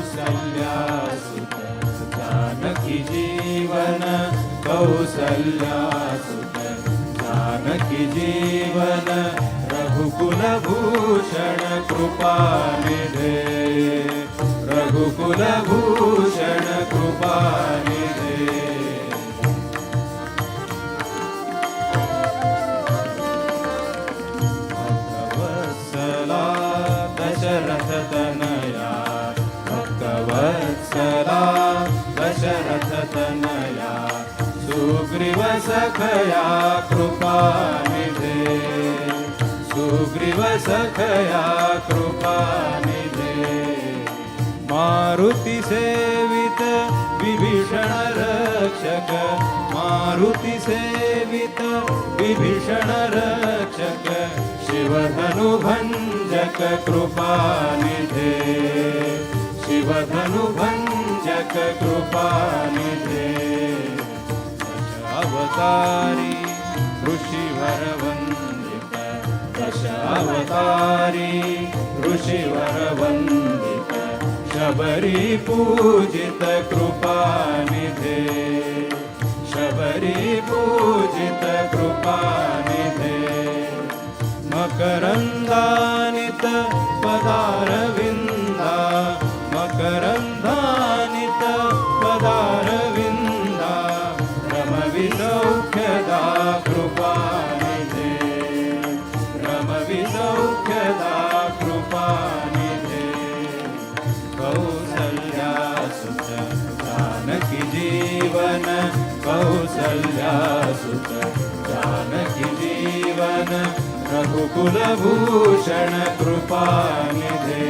कौसल्यासुत जानकी जीवन कौसल्यासुत जानकी जीवन रघुकुल भूषण कृपा निधे रघुकुलभूषण भक्तवत्सला दशरथ तनया सुग्रीव सखया कृपानिधे। सुग्रीव सखया कृपानिधे। मारुती सेवित विभीषण रक्षक, मारुती सेवित विभीषण रक्षक, शिवधनु भंजक कृपानिधे। भंजक कृपानिधे दशावतारी ऋषिवर वंदित दशावतारी ऋषिवर वंदित शबरी पूजित कृपानिधे शबरी पूजित कृपानिधे मकरन्दानित पदारविन्दा कौसल्यासुत जानकि जीवन रघुकुलभूषण कृपानिधे।